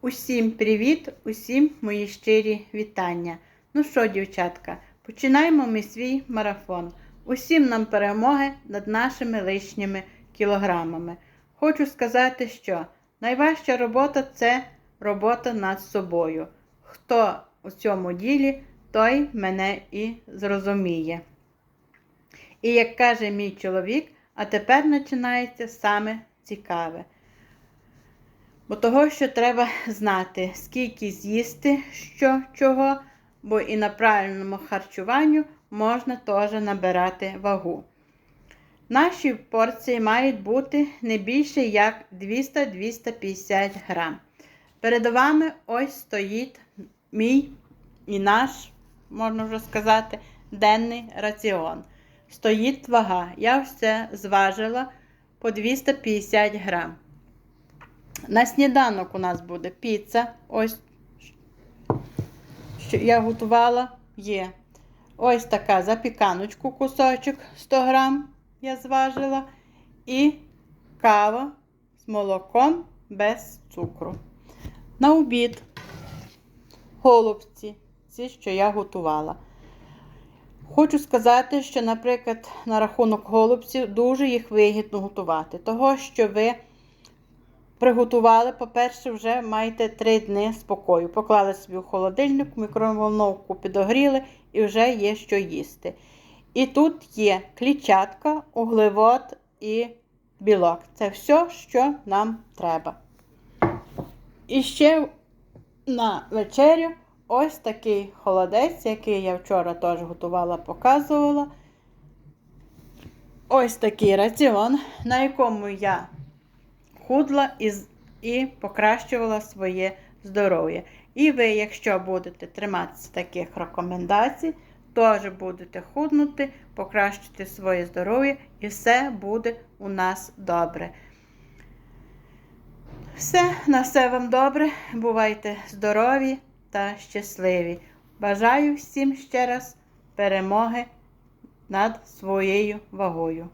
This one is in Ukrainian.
Усім привіт, усім мої щирі вітання. Ну що, дівчатка, починаємо ми свій марафон. Усім нам перемоги над нашими лишніми кілограмами. Хочу сказати, що найважча робота це робота над собою. Хто у цьому ділі, той мене і зрозуміє. І як каже мій чоловік, а тепер починається саме цікаве. Бо того, що треба знати, скільки з'їсти що чого, бо і на правильному харчуванню можна теж набирати вагу. Наші порції мають бути не більше як 200-250 грам. Перед вами ось стоїть мій і наш, можна вже сказати, денний раціон. Стоїть вага. Я все зважила по 250 грам. На сніданок у нас буде піца. Ось, що я готувала, є. Ось така запіканочку, кусочок 100 грам я зважила. І кава з молоком без цукру. На обід голубці, ці, що я готувала. Хочу сказати, що, наприклад, на рахунок голубців дуже їх вигідно готувати, того, що ви приготували, по-перше, вже маєте 3 дні спокою. Поклали собі в холодильник, мікроволновку підогріли і вже є що їсти. І тут є клітчатка, углевод і білок. Це все, що нам треба. І ще на вечерю ось такий холодець, який я вчора теж готувала, показувала. Ось такий раціон, на якому я худла і, і покращувала своє здоров'я. І ви, якщо будете триматися таких рекомендацій, теж будете худнути, покращити своє здоров'я, і все буде у нас добре. Все, на все вам добре. Бувайте здорові та щасливі. Бажаю всім ще раз перемоги над своєю вагою.